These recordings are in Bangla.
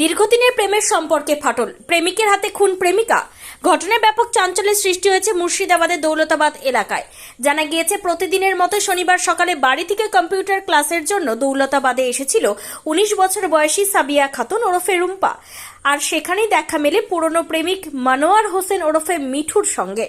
দীর্ঘদিনের প্রেমের সম্পর্কে ফাটল। প্রেমিকের হাতে খুন প্রেমিকা। ঘটনায় ব্যাপক চাঞ্চল্যের সৃষ্টি হয়েছে মুর্শিদাবাদের দৌলতাবাদ এলাকায়। জানা গিয়েছে, প্রতিদিনের মতো শনিবার সকালে বাড়ি থেকে কম্পিউটার ক্লাসের জন্য দৌলতাবাদে এসেছিল উনিশ বছর বয়সী সাবিয়া খাতুন ওরফে রুম্পা। আর সেখানেই দেখা মেলে পুরনো প্রেমিক মনোয়ার হোসেন ওরফে মিঠুর সঙ্গে।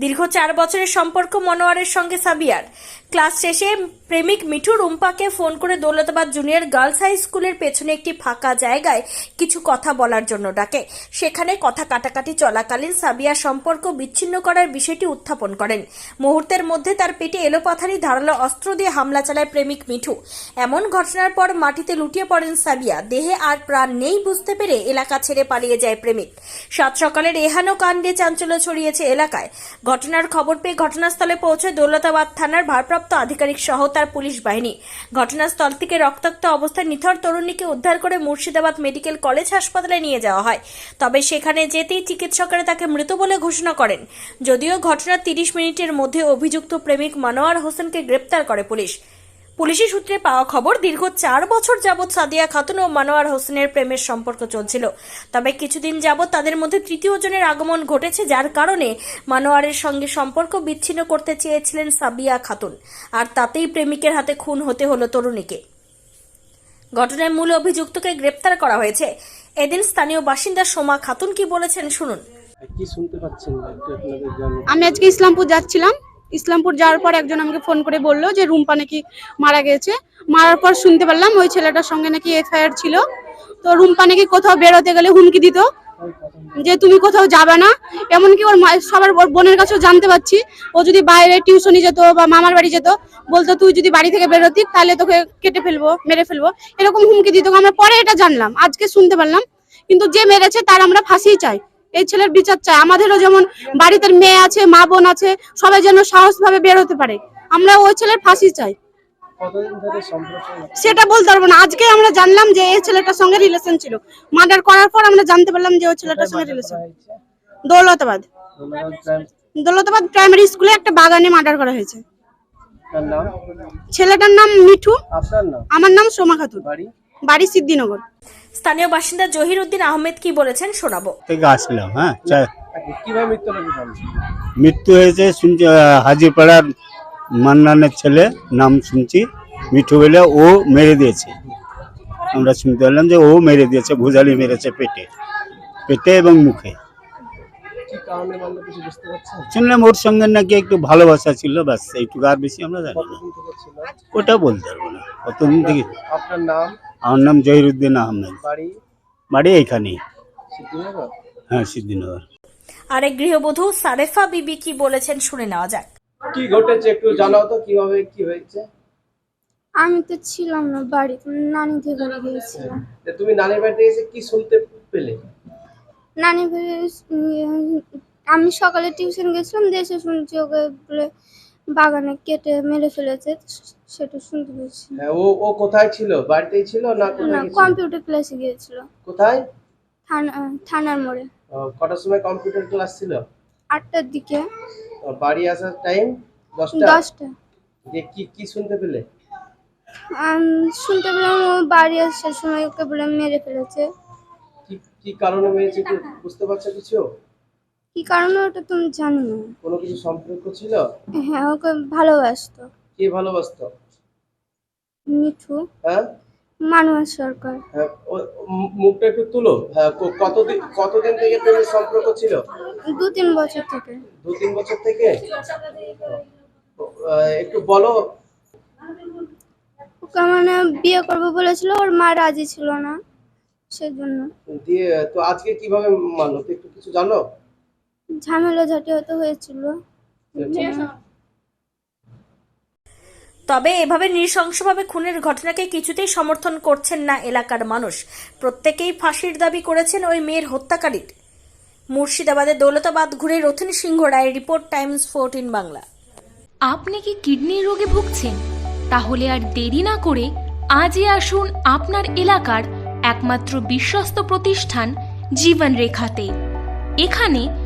দীর্ঘ চার বছরের সম্পর্ক মনোয়ারের সঙ্গে সাবিয়ার। ক্লাস শেষে প্রেমিক মিঠু রুম্পাকে ফোন করে দৌলতাবাদ জুনিয়র গার্লস হাই স্কুলের পেছনে একটি ফাঁকা জায়গায় কিছু কথা বলার জন্য ডাকে। সেখানে কথা কাটাকাটি চলাকালীন সাবিয়া সম্পর্ক বিচ্ছিন্ন করার বিষয়টি উত্থাপন করেন। মুহূর্তের মধ্যে তার পেটে এলোপাথারি ধারালো অস্ত্র দিয়ে হামলা চালায় প্রেমিক মিঠু। এমন ঘটনার পর মাটিতে লুটিয়ে পড়েন সাবিয়া। দেহে আর প্রাণ নেই বুঝতে পেরে এলাকা ছেড়ে পালিয়ে যায় প্রেমিক। সাত সকালের এহানো কাণ্ডে চাঞ্চল্য ছড়িয়েছে এলাকায়। ঘটনার খবর পেয়ে ঘটনাস্থলে পৌঁছে দৌলতাবাদ থানার ভারপ্রাপ্ত আধিকারিক সহ তার পুলিশ বাহিনী। ঘটনাস্থল থেকে রক্তাক্ত অবস্থায় নিথর তরুণীকে উদ্ধার করে মুর্শিদাবাদ মেডিকেল কলেজ হাসপাতালে নিয়ে যাওয়া হয়। তবে সেখানে যেতেই চিকিৎসকেরা তাকে মৃত বলে ঘোষণা করেন। যদিও ঘটনার তিরিশ মিনিটের মধ্যে অভিযুক্ত প্রেমিক মনোয়ার হোসেনকে গ্রেপ্তার করে পুলিশ। পুলিশি সূত্রে পাওয়া খবর দীর্ঘ চার বছর যাবৎ সাদিয়া খাতুন ও মানোয়ার হোসেনের প্রেমের সম্পর্ক চলছিল। তবে কিছুদিন যাবৎ তাদের মধ্যে তৃতীয় জনের আগমন ঘটেছে যার কারণে মানোয়ারের সঙ্গে সম্পর্ক বিচ্ছিন্ন করতে চেয়েছিলেন সাবিয়া খাতুন। আর তাতেই প্রেমিকের হাতে খুন হতে হলো তরুণীকে। ঘটনায় মূল অভিযুক্তকে গ্রেপ্তার করা হয়েছে। এদিন স্থানীয় বাসিন্দা সোমা খাতুন কি বলেছেন শুনুন। আমি আজকে ইসলামপুর যাচ্ছিলাম। ইসলামপুর যাওয়ার পর একজন আমাকে ফোন করে বলল যে, রুম্পা নাকি মারা গেছে। মারার পর শুনতে পারলাম ওই ছেলেটার সঙ্গে নাকি এফআইআর ছিল। তো রুম্পা নাকি কোথাও বেরোতে গেলে হুমকি দিত যে, তুমি কোথাও যাবে না। এমনকি ওর সবার ওর বোনের কাছেও জানতে পারছি। ও যদি বাইরে টিউশনি যেত বা মামার বাড়ি যেত, বলতো, তুই যদি বাড়ি থেকে বেরোতি, তাহলে তোকে কেটে ফেলব, মেরে ফেলব। এরকম হুমকি দিত। আমরা পরে এটা জানলাম, আজকে শুনতে পারলাম। কিন্তু যে মেরেছে, তার আমরা ফাঁসি চাই। এই ছেলের বিচার চাই। আমাদেরও যেমন বাড়িতে মেয়ে আছে মা বোন আছে সবাই যেন সাহস ভাবে বের হতে পারে। আমরা ওই ছেলের ফাঁসি চাই। সেটা বলতে পারব না। আজকে আমরা জানলাম যে এই ছেলেটার সঙ্গে রিলেশন ছিল। মার্ডার করার পর আমরা জানতে পারলাম যে ওই ছেলেটার সঙ্গে রিলেশন দৌলতাবাদ। দৌলতাবাদ প্রাইমারি স্কুলে একটা বাগানে মার্ডার করা হয়েছে। ছেলেটার নাম মিঠু। আমার নাম সোমা খাতুন। বাড়ি সিদ্ধিনগর। স্থানীয় বাসিন্দা জহির উদ্দিন আহমেদ কি বলেছেন শোনাবো। থেকে আসলাম হ্যাঁ চা- কীভাবে মৃত্যু হলো জানছি মৃত্যু হয়েছে শুনছি আহ, হাজিরপাড়ার মান্নানের ছেলে নাম শুনছি মিঠু বলে ও মেরে দিয়েছে। আমরা শুনতে পারলাম যে ও মেরে দিয়েছে ভুজালি মেরেছে পেটে পেটে এবং মুখে। কি কারণে মানলো কিছু বুঝতে পারছেন শুনলাম ওর সঙ্গে নাকি একটু ভালোবাসা ছিল ব্যাস এইটুকু আর বেশি আমরা জানি না। কতদিন থেকে ছিল? ওটা বলতে পারব না। কতদিন থেকে? আপনার নাম? আমার নাম জহিরুদ্দিন আহমেদ। বাড়ি? বাড়ি এইখানেই হ্যাঁ সিদ্ধিনগর। আরেক গৃহবধূ সারেফা বিবি কি বলেছেন শুনে নেওয়া যাক। কি ঘটেছে একটু জানাও তো কীভাবে কি হয়েছে? আমি তো ছিলাম না বাড়িতে নানিদের বাড়ি গিয়েছিলাম। তুমি নানির বাড়িতে এসে কি শুনতে পেলে? নানি বাড়ি আমি সকালে টিউশন গেছিলাম দেশে শুনছি ওকে বলে বাগানে কেটে মেরে ফেলেছে সেটা শুনতে পেয়েছি। হ্যাঁ ও ও কোথায় ছিল? বাড়িতেই ছিল না না কোথায় গেছিল? কম্পিউটার ক্লাসে গিয়েছিল। কোথায়? থানা থানার মোড়ে। ও, কটার সময় কম্পিউটার ক্লাস ছিল? আটটার দিকে। ও, বাড়ি আসার টাইম দশটা? দশটা। যে কি কি শুনতে পেলে? আমি শুনতে পেলাম ও বাড়ি আসার সময় ওকে বলে মেরে ফেলেছে। কি কি কারণে মেরেছে কি বুঝতে পারছ কিছু? কি কারণে ওটা তুমি জানি না? কোনো কিছু সম্পর্ক ছিল? হ্যাঁ ওকে ভালোবাসতো। কে ভালোবাসতো? মিঠু। হ্যাঁ? মানুষ সরকার। হ্যাঁ, ও- মু- মুখটা একটু তুলো। হ্যাঁ ক- কতদিন কতদিন থেকে প্রেমের সম্পর্ক ছিল? দু তিন বছর থেকে। দু তিন বছর থেকে? আহ, একটু বলো। ওকে মানে বিয়ে করব বলেছিল ওর মা রাজি ছিল না সেজন্য। দিয়ে তো আজকে কীভাবে মানলো? তো একটু কিছু জানো? ঝামেলা ঝাঁটি হতে হয়েছিল। তবে এভাবে নৃশংসভাবে খুনের ঘটনাকে কিছুতেই সমর্থন করছেন না এলাকার মানুষ। প্রত্যেকেই ফাঁসির দাবি করেছেন ওই মেয়ের হত্যাকারীর। মুর্শিদাবাদের দৌলতাবাদ ঘুরে Rathin Singha Roy report Times Fourteen Bangla. আপনি কি কিডনির রোগে ভুগছেন? তাহলে আর দেরি না করে আজই আসুন আপনার এলাকার একমাত্র বিশ্বস্ত প্রতিষ্ঠান জীবন রেখাতে এখানে